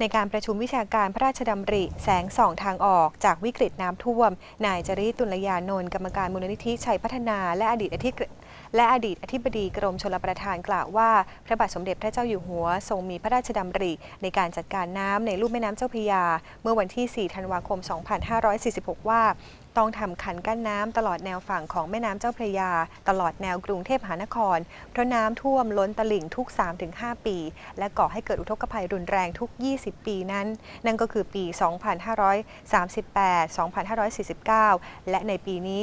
ในการประชุมวิชาการพระราชดำริ แสงส่องทางออกจากวิกฤตน้ำท่วม นายจริตุลยานนท์กรรมการมูลนิธิชัยพัฒนาและอดีตอธิและอดีตอธิบดีกรมชลประทานกล่าวว่า พระบาทสมเด็จพระเจ้าอยู่หัว ทรงมีพระราชดำริ ในการจัดการน้ำในลุ่มแม่น้ำเจ้าพระยา เมื่อวันที่ 4 ธันวาคม 2546 ว่า ต้องทำคันกั้นน้ำตลอดแนวฝั่งของแม่น้ำเจ้าพระยา ตลอดแนวกรุงเทพมหานคร เพราะน้ำท่วมล้นตลิ่งทุก 3-5 ปี และก่อให้เกิดอุทกภัยรุนแรงทุก 20 ปีนั้น นั่นก็คือปี 2538 2549 และในปีนี้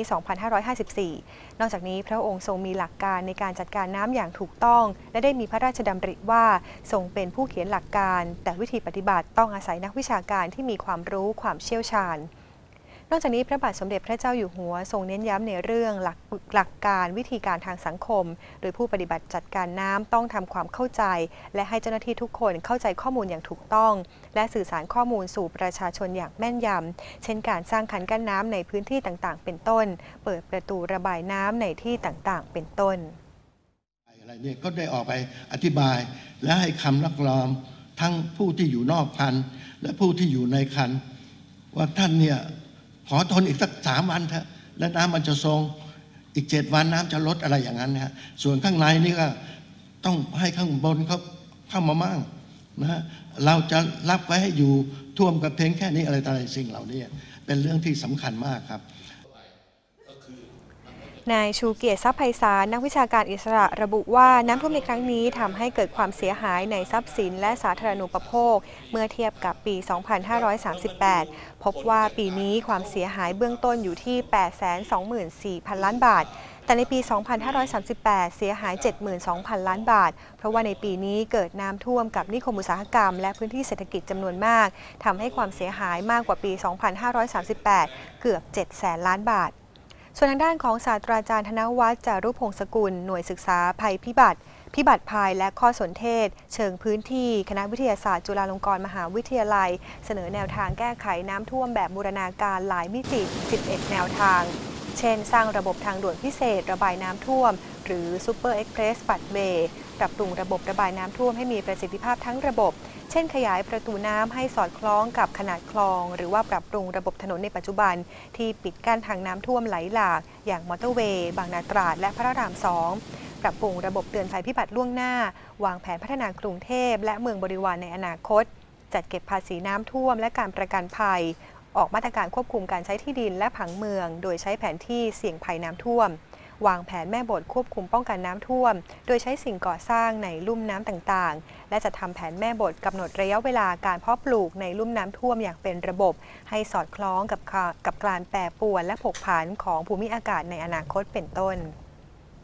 2554 นอกจากนี้พระองค์ทรงมีหลักการในการจัดการน้ำอย่างถูกต้อง และได้มีพระราชดำริว่าทรงเป็นผู้เขียนหลักการ แต่วิธีปฏิบัติต้องอาศัยนักวิชาการที่มีความรู้ความเชี่ยวชาญ นอกจากนี้พระบาทสมเด็จพระเจ้าอยู่หัวทรงเน้นย้ำในเรื่องหลักหลักการวิธีการทางสังคม โดยผู้ปฏิบัติจัดการน้ำต้องทำความเข้าใจ และให้เจ้าหน้าที่ทุกคนเข้าใจข้อมูลอย่างถูกต้อง และสื่อสารข้อมูลสู่ประชาชนอย่างแม่นยำเช่นการสร้างคันกั้นน้ำในพื้นที่ต่างๆ เป็นต้น เปิดประตูระบายน้ำในที่ต่างๆ เป็นต้นอะไรเนี่ยก็ได้ออกไปอธิบาย และให้คำรับรองทั้งผู้ที่อยู่นอกคันและผู้ที่อยู่ในคันว่าท่านเนี่ย ขอทนอีกสักสามวันเถอะแล้วน้ำมันจะทรงอีกเจ็ดวันน้ำจะลดอะไรอย่างนั้นนะฮะส่วนข้างในนี่ก็ต้องให้ข้างบนเขาเข้ามามั่งนะฮะเราจะรับไว้ให้อยู่ท่วมกับเพลงแค่นี้อะไรต่ออะไรสิ่งเหล่านี้ เป็นเรื่องที่สำคัญมากครับ นายชูเกียรติทรัพย์ไพศาลนักวิชาการอิสระระบุว่าน้ำท่วมในครั้งนี้ทำให้เกิดความเสียหายในทรัพย์สินและสาธารณูปโภค เมื่อเทียบกับปี 2538 พบว่าปีนี้ความเสียหายเบื้องต้นอยู่ที่ 824,000 ล้านบาทแต่ในปี 2538 เสียหาย 72,000 ล้านบาท เพราะว่าในปีนี้เกิดน้ำท่วมกับนิคมอุตสาหกรรม และพื้นที่เศรษฐกิจจำนวนมาก ทำให้ความเสียหายมากกว่าปี 2538 เกือบ 7 แสนล้านบาท ส่วนทางด้านของศาสตราจารย์ธนวัฒน์จารุพงศกุล หน่วยศึกษาภัยพิบัติ พิบัติภัยและข้อสนเทศ เชิงพื้นที่ คณะวิทยาศาสตร์จุฬาลงกรณ์มหาวิทยาลัย เสนอแนวทางแก้ไขน้ำท่วมแบบบูรณาการหลายมิติ 11 แนวทาง เช่น สร้างระบบทางด่วนพิเศษ ระบายน้ำท่วม หรือ Super Express b u s Way ปรับปรุงระบบระบายน้ำท่วมให้มีประสิทธิภาพทั้งระบบ เช่นขยายประตูน้ำให้สอดคล้องกับขนาดคลอง หรือว่าปรับปรุงระบบถนนในปัจจุบัน ที่ปิดกั้นทางน้ำท่วมไหลหลาก อย่างมอเตอร์เวย์ บางนาตราด และพระรามสองปรับปรุงระบบเตือนภัยพิบัติล่วงหน้า วางแผนพัฒนากรุงเทพ และเมืองบริวารในอนาคต จัดเก็บภาษีน้ำท่วม และการประกันภัย ออกมาตรการควบคุมการใช้ที่ดินและผังเมือง โดยใช้แผนที่เสี่ยงภัยน้ำท่วม วางแผนแม่บทควบคุมป้องกันน้ำท่วม โดยใช้สิ่งก่อสร้างในลุ่มน้ำต่างๆ และจะทำแผนแม่บทกำหนดระยะเวลาการเพาะปลูกในลุ่มน้ำท่วมอย่างเป็นระบบ ให้สอดคล้องกับกับการแปรปรวนและผกผันของภูมิอากาศในอนาคตเป็นต้น